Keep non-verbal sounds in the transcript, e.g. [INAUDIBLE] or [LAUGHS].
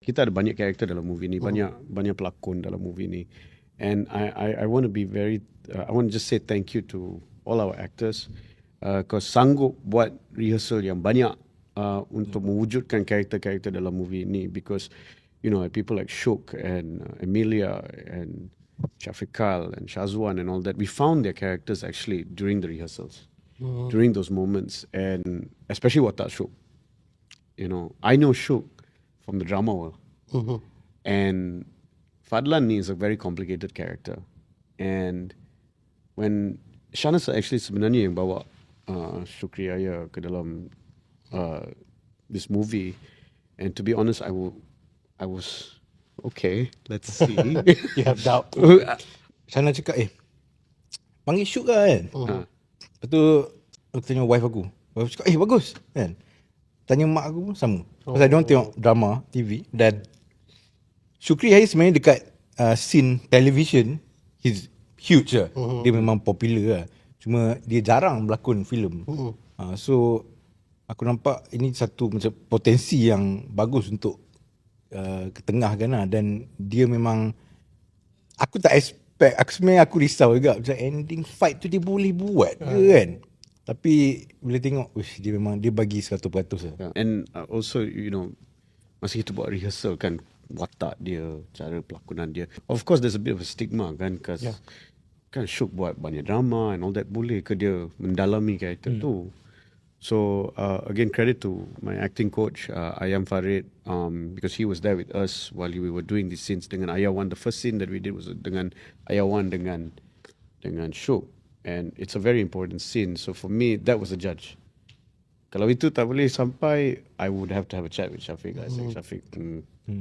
kita ada banyak karakter dalam movie ni, banyak banyak pelakon dalam movie ni. And I I, I want to be very uh, I want to just say thank you to all our actors because uh, sanggup buat rehearsal yang banyak uh, untuk mewujudkan karakter-karakter dalam movie ni. Because you know people like Shuk and uh, Emilia and Shafiqal and Shazwan and all that we found their characters actually during the rehearsals during those moments. And especially Watak Shuk. You know I know Shuk from the drama world. And Fadlan is a very complicated character. And when Shanas actually sebenarnya yang bawa uh, Shukri Aya ke dalam uh, this movie and to be honest I will I was okay let's see. [LAUGHS] You have doubt. [LAUGHS] Shana cakap eh Panggil shoot lah kan? Ha. Lepas tu Aku tanya wife aku. Wife cakap eh bagus kan Tanya mak aku pun sama. Pasal dia orang tengok drama TV Dan Syukri Hayes sebenarnya dekat uh, Scene television He's huge lah. Dia memang popular lah. Cuma dia jarang berlakon filem. Uh, So Aku nampak ini satu macam potensi yang bagus untuk uh, ketengahkan lah. Dan dia memang aku tak expect aku sebenarnya aku risau juga. Macam ending fight tu dia boleh buat ke kan tapi bila tengok wish dia memang dia bagi 100% lah Yeah. And uh, also, you know, masa kita buat rehearsal kan, watak dia, cara pelakonan dia. Of course, there's a bit of a stigma kan, because Yeah. kan Syuk buat banyak drama and all that. Boleh ke dia mendalami karakter tu? So, uh, again, credit to my acting coach, uh, Ayam Farid, um, because he was there with us while we were doing these scenes dengan Ayawan. The first scene that we did was dengan Ayawan dengan dengan Syuk. And it's a very important scene. So for me, that was a judge. Kalau itu tak boleh sampai, I would have to have a chat with Shafiq. I said, Shafiq, mm,